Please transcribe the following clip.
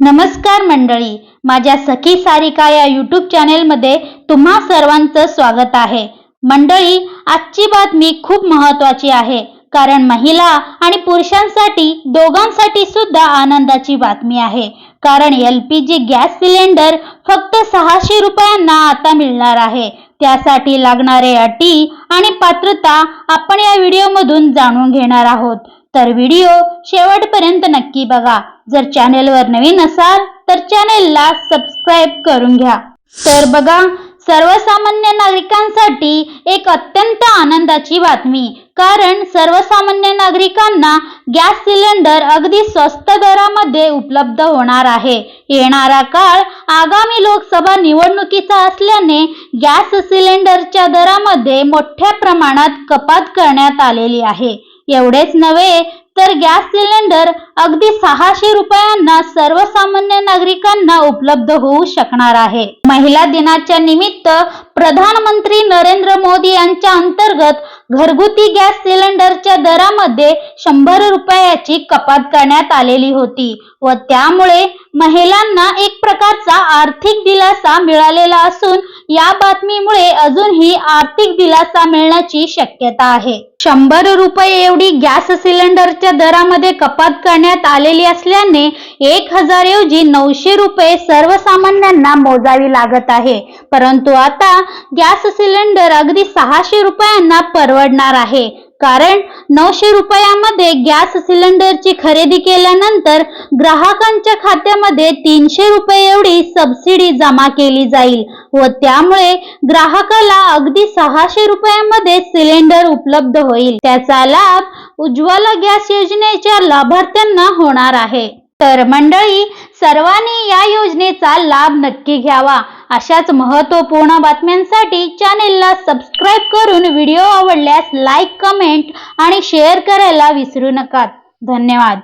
नमस्कार मंडळी माझ्या सखी सारिका या यूट्यूब चॅनेलमध्ये तुम्हा सर्वांचं स्वागत आहे. मंडळी आजची बातमी खूप महत्त्वाची आहे कारण महिला आणि पुरुषांसाठी दोघांसाठी सुद्धा आनंदाची बातमी आहे. कारण L P G gas cylinder फक्त सहाशे रुपयांना आता मिळणार आहे. त्यासाठी लागणारे अटी आणि पात्रता आपण या व्हिडिओमधून जाणून घेणार आहोत. तर व्हिडिओ शेवटपर्यंत नक्की बघा. जर चॅनेलवर नवीन असाल तर चॅनेलला सबस्क्राईब करून घ्या. तर बघा सर्वसामान्य नागरिकांसाठी एक अत्यंत आनंदाची बातमी. कारण सर्वसामान्य नागरिकांना गॅस सिलेंडर अगदी स्वस्त दरामध्ये उपलब्ध होणार आहे. येणारा काळ आगामी लोकसभा निवडणुकीचा असल्याने गॅस सिलेंडरच्या दरामध्ये मोठ्या प्रमाणात कपात करण्यात आलेली आहे. एवढेच नव्हे तर गॅस सिलेंडर अगदी सहाशे रुपयांना सर्वसामान्य नागरिकांना उपलब्ध होऊ शकणार आहे. महिला दिनाच्या निमित्त प्रधानमंत्री नरेंद्र मोदी यांच्या अंतर्गत घरगुती गॅस सिलेंडरच्या दरामध्ये शंभर रुपयाची कपात करण्यात आलेली होती व त्यामुळे महिलांना एक प्रकारचा आर्थिक दिलासा मिळालेला असून या बातमीमुळे अजूनही आर्थिक दिलासा मिळण्याची शक्यता आहे. शंभर रुपये एवढी गॅस सिलेंडरच्या दरामध्ये कपात करण्यात आलेली असल्याने एक हजार ऐवजी नऊशे रुपये सर्वसामान्यांना मोजावी लागत आहे. परंतु आता गॅस सिलेंडर अगदी सहाशे रुपयांना परवडणार आहे. कारण नऊशे रुपयामध्ये गॅस सिलेंडरची खरेदी केल्यानंतर ग्राहकांच्या खात्यामध्ये तीनशे रुपये एवढी सबसिडी जमा केली जाईल. व त्यामुळे ग्राहकाला अगदी सहाशे रुपयामध्ये सिलेंडर उपलब्ध होईल. त्याचा लाभ उज्ज्वला गॅस योजनेच्या लाभार्थ्यांना होणार आहे. तर मंडळी सर्वांनी या योजनेचा लाभ नक्की घ्यावा. अशाच महत्त्वपूर्ण बातम्यांसाठी चॅनेलला सबस्क्राईब करून व्हिडिओ आवडल्यास लाईक कमेंट आणि शेअर करायला विसरू नका. धन्यवाद.